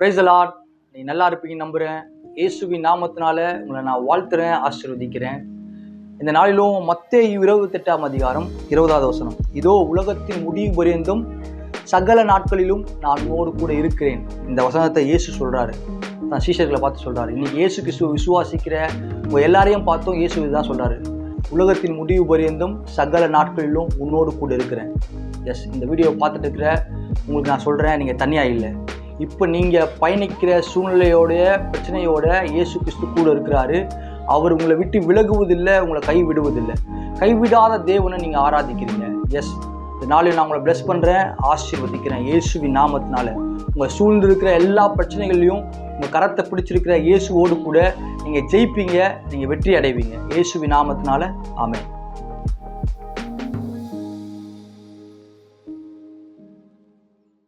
Price lot நீ நல்லா இருப்பீங்க நம்புகிறேன் இயேசுவின் நாமத்தினால உங்களை நான் வாழ்த்துறேன் ஆசீர்வதிக்கிறேன். இந்த நாளிலும் மத்திய இருபத்தெட்டாம் அதிகாரம் இருபதாவது வசனம். இதோ உலகத்தின் முடிவு பரியந்தும் சகல நாட்களிலும் நான் உன்னோடு கூட இருக்கிறேன். இந்த வசனத்தை இயேசு சொல்கிறாரு தான் சீஷர்களை பார்த்து சொல்கிறாரு இன்னைக்கு இயேசு கிறிஸ்துவ விசுவாசிக்கிற உங்கள் எல்லாரையும் பார்த்தும் இயேசு இதுதான் சொல்கிறாரு உலகத்தின் முடிவு பரியந்தும் சகல நாட்களிலும் உன்னோடு கூட இருக்கிறேன். எஸ் இந்த வீடியோ பார்த்துட்டு இருக்கிற உங்களுக்கு நான் சொல்கிறேன் நீங்கள் தனியாக இல்லை. இப்போ நீங்கள் பயணிக்கிற சூழ்நிலையோடைய பிரச்சனையோட இயேசு கிறிஸ்து கூட இருக்கிறாரு. அவர் உங்களை விட்டு விலகுவதில்லை உங்களை கைவிடுவதில்லை. கைவிடாத தேவனை நீங்கள் ஆராதிக்கிறீங்க. எஸ் இந்த நாளில் நான் உங்களை ப்ளஸ் பண்ணுறேன் ஆசீர்வதிக்கிறேன் இயேசுவின் நாமத்தினால. உங்கள் சூழ்ந்திருக்கிற எல்லா பிரச்சனைகள்லையும் உங்கள் கரத்தை பிடிச்சிருக்கிற இயேசுவோடு கூட நீங்கள் ஜெயிப்பீங்க நீங்கள் வெற்றி அடைவீங்க. இயேசுவின் நாமத்தினால ஆமே